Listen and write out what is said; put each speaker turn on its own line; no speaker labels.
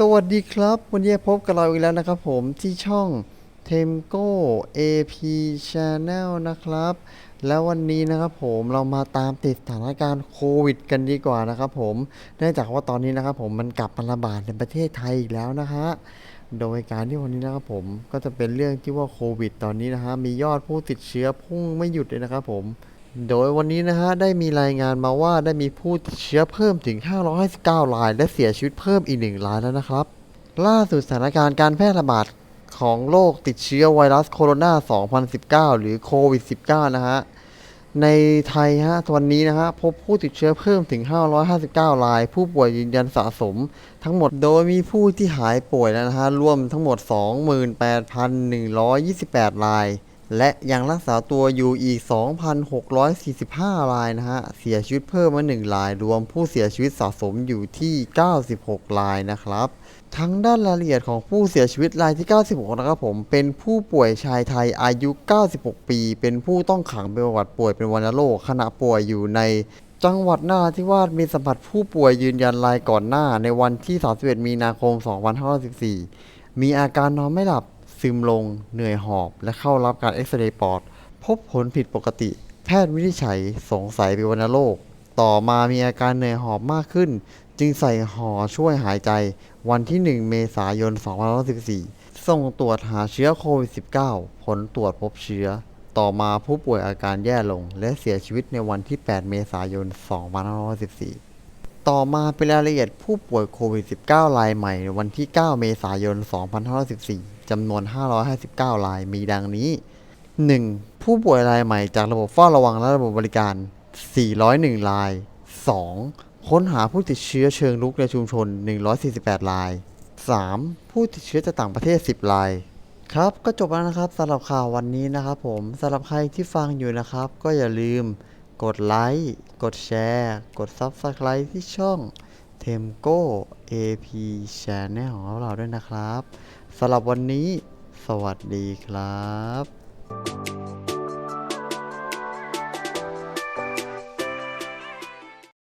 สวัสดีครับ วันนี้พบกับเราอีกแล้วนะครับผมที่ช่อง Temco AP Channel นะครับ แล้ววันนี้นะครับผมเรามาตามติดสถานการณ์โควิด กันดีกว่านะครับผมเนื่องจากว่าตอนนี้นะครับผมมันกลับมาระบาดในประเทศไทยอีกแล้วนะฮะโดยการที่วันนี้นะครับผมก็จะเป็นเรื่องที่ว่าโควิด ตอนนี้นะฮะมียอดผู้ติดเชื้อพุ่งไม่หยุดเลยนะครับผม โดยวันนี้นะฮะได้มีรายงานมาว่าได้มีผู้ติดเชื้อเพิ่มถึง 559 ราย และเสียชีวิตเพิ่มอีกหนึ่งรายแล้วนะครับ ล่าสุดสถานการณ์การแพร่ระบาดของโรคติดเชื้อไวรัสโคโรนา 2019 หรือโควิด -19 นะฮะ ในไทยฮะวันนี้นะฮะพบผู้ติดเชื้อเพิ่มถึง 559 ราย ผู้ป่วยยืนยันสะสม ทั้งหมดโดยมีผู้ที่หายป่วยแล้วนะฮะรวมทั้งหมด 28,128 ราย และยังรักษาตัวอยู่อีก 2,645 รายนะฮะ เสียชีวิตเพิ่มมา 1 ราย รวมผู้เสียชีวิตสะสมอยู่ที่ 96 รายนะครับ ทั้งด้านรายละเอียดของผู้เสียชีวิตรายที่ 96 นะครับผม เป็นผู้ป่วยชายไทยอายุ 96 ปี เป็นผู้ต้องขังเป็นประวัติป่วยเป็นวัณโรคขณะป่วยอยู่ในจังหวัดนราธิวาสมีสัมผัสผู้ป่วยยืนยันรายก่อนหน้าในวันที่ 31 มีนาคม 2514มีอาการนอนไม่หลับ ซึมลง เหนื่อยหอบ และเข้ารับการเอ็กซเรย์ปอด พบผลผิดปกติ แพทย์วินิจฉัยสงสัยเป็นวัณโรค ต่อมามีอาการเหนื่อยหอบมากขึ้น จึงใส่ห่อช่วยหายใจ วันที่ 1 เมษายน 2514 ส่งตรวจหาเชื้อโควิด -19 ผลตรวจพบเชื้อ ต่อมาผู้ป่วยอาการแย่ลง และเสียชีวิตในวันที่ 8 เมษายน 2514ต่อมาเป็นรายละเอียดผู้ป่วยโควิด -19 รายใหม่ในวันที่ 9 เมษายน 2514 จำนวน 559 รายมีดังนี้ 1. ผู้ป่วยรายใหม่จากระบบเฝ้าระวังและระบบบริการ 401 ราย 2. ค้นหาผู้ติดเชื้อเชิงรุกในชุมชน 148 ราย 3. ผู้ติดเชื้อจากต่างประเทศ 10 ราย ครับ ก็จบแล้วนะครับสำหรับข่าววันนี้นะครับผมสำหรับใครที่ฟังอยู่นะครับ ก็อย่าลืม กดไลค์ กดแชร์ กด Subscribe ที่ช่อง Temco AP Channel ของเราด้วยนะครับสำหรับวันนี้ สวัสดีครับ